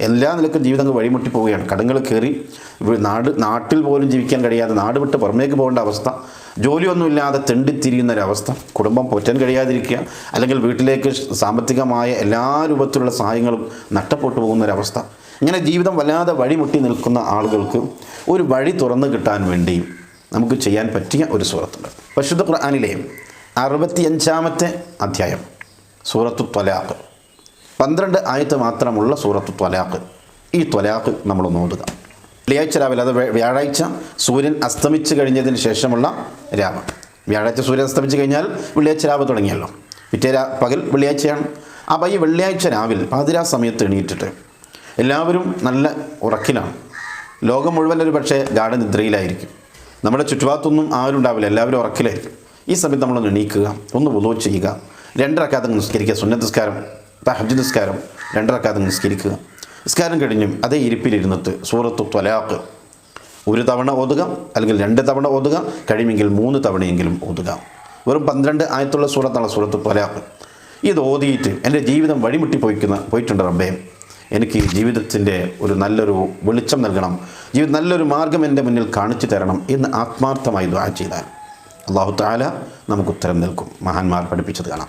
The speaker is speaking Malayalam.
എല്ലാ നിലക്കും ജീവിതങ്ങൾ വഴിമുട്ടി പോവുകയാണ്. കടങ്ങൾ കയറി നാട് നാട്ടിൽ പോലും ജീവിക്കാൻ കഴിയാതെ നാട് വിട്ട് പുറമേക്ക് പോകേണ്ട അവസ്ഥ ജോലിയൊന്നുമില്ലാതെ തെണ്ടിത്തിരിയുന്ന ഒരവസ്ഥ കുടുംബം പോറ്റാൻ കഴിയാതിരിക്കുക അല്ലെങ്കിൽ വീട്ടിലേക്ക് സാമ്പത്തികമായ എല്ലാ രൂപത്തിലുള്ള സഹായങ്ങളും നഷ്ടപ്പെട്ടു പോകുന്ന ഒരവസ്ഥ. ഇങ്ങനെ ജീവിതം വല്ലാതെ വഴിമുട്ടി നിൽക്കുന്ന ആളുകൾക്ക് ഒരു വഴി തുറന്നു കിട്ടാൻ വേണ്ടി നമുക്ക് ചെയ്യാൻ പറ്റിയ ഒരു സൂറത്തുണ്ട്. പരിശുദ്ധ ഖുർആാനിലെ അറുപത്തിയഞ്ചാമത്തെ അധ്യായം സൂറത്തു ത്വലാഖ്. പന്ത്രണ്ട് ആയത്ത് മാത്രമുള്ള സൂറത്ത് ത്വലാഖ്. ഈ ത്വലാഖ് നമ്മൾ നോക്കുക വെള്ളിയാഴ്ച രാവിലെ അത് വ്യാഴാഴ്ച സൂര്യൻ അസ്തമിച്ചു കഴിഞ്ഞതിന് ശേഷമുള്ള രാവ്. വ്യാഴാഴ്ച സൂര്യൻ അസ്തമിച്ചു കഴിഞ്ഞാൽ വെള്ളിയാഴ്ച രാവ് തുടങ്ങിയല്ലോ. പിറ്റേ രാ പകൽ വെള്ളിയാഴ്ചയാണ്. അപ്പോൾ ഈ വെള്ളിയാഴ്ച രാവിൽ പാതിരാ സമയത്ത് എണീറ്റിട്ട് എല്ലാവരും നല്ല ഉറക്കിലാണ്. ലോകം മുഴുവൻ ഒരു പക്ഷേ ഗാഠനിദ്രയിലായിരിക്കും നമ്മുടെ ചുറ്റുഭാഗത്തൊന്നും ആരും ഉണ്ടാവില്ല എല്ലാവരും ഉറക്കിലായിരിക്കും. ഈ സമയത്ത് നമ്മളൊന്ന് എണീക്കുക ഒന്ന് ഉദോ ചെയ്യുക രണ്ടരക്കാത്ത നിസ്കരിക്കുക സുന്നത്ത് നിസ്കാരം. തഹജ് നിസ്കാരം രണ്ടരക്കാതെ നിസ്കരിക്കുക. നിസ്കാരം കഴിഞ്ഞും അതേ ഇരിപ്പിലിരുന്നിട്ട് സൂറത്ത് ത്വലാഖ്. ഒരു തവണ ഓതുക അല്ലെങ്കിൽ രണ്ട് തവണ ഓതുക കഴിയുമെങ്കിൽ മൂന്ന് തവണയെങ്കിലും ഓതുക. വെറും പന്ത്രണ്ട് ആയത്തുള്ള സൂറത്താണ് സൂറത്ത് ത്വലാഖ്. ഇത് ഓതിയിട്ട് എന്റെ ജീവിതം വഴിമുട്ടി പോയിക്കുന്ന പോയിട്ടുണ്ട് റബ്ബേ. എനിക്ക് ജീവിതത്തിന്റെ ഒരു നല്ലൊരു വെളിച്ചം നൽകണം. ജീവിതം നല്ലൊരു മാർഗം എന്റെ മുന്നിൽ കാണിച്ചു തരണം എന്ന് ആത്മാർത്ഥമായി ദ്വാ ചെയ്താൽ അള്ളാഹു താല നമുക്ക് ഉത്തരം നൽകും. മഹാന്മാർ പഠിപ്പിച്ചത് കാണാം.